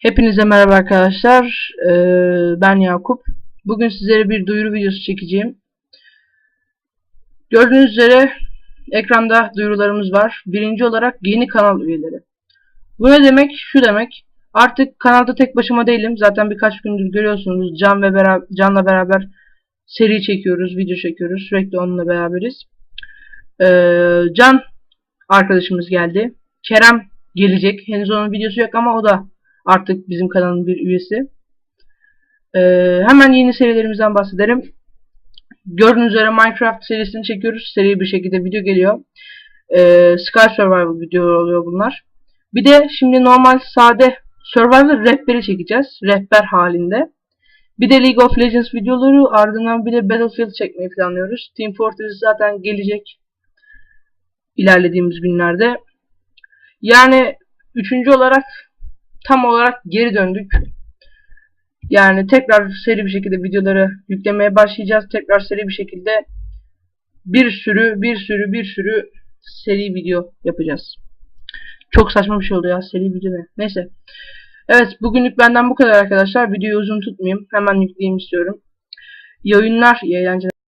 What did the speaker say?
Hepinize merhaba arkadaşlar. Ee, ben Yakup. Bugün sizlere bir duyuru videosu çekeceğim. Gördüğünüz üzere ekranda duyurularımız var. Birinci olarak yeni kanal üyeleri. Bu ne demek? Şu demek. Artık kanalda tek başıma değilim. Zaten birkaç gündür görüyorsunuz. Can ve beraber, Can'la beraber seri çekiyoruz, video çekiyoruz. Sürekli onunla beraberiz. Ee, Can arkadaşımız geldi. Kerem gelecek. Henüz onun videosu yok ama o da artık bizim kanalın bir üyesi. Ee, hemen yeni serilerimizden bahsedelim. Gördüğünüz üzere Minecraft serisini çekiyoruz. Seri bir şekilde video geliyor. Ee, Sky Survival videoları oluyor bunlar. Bir de şimdi normal sade Survival rehberi çekeceğiz. Rehber halinde. Bir de League of Legends videoları ardından bir de Battlefield çekmeyi planlıyoruz. Team Fortress zaten gelecek ilerlediğimiz günlerde. Yani üçüncü olarak tam olarak geri döndük. Yani tekrar seri bir şekilde videoları yüklemeye başlayacağız. Tekrar seri bir şekilde bir sürü bir sürü bir sürü seri video yapacağız. Çok saçma bir şey oldu ya seri video ne? Neyse. Evet bugünlük benden bu kadar arkadaşlar. Videoyu uzun tutmayayım. Hemen yükleyeyim istiyorum. İyi oyunlar, iyi eğlenceler.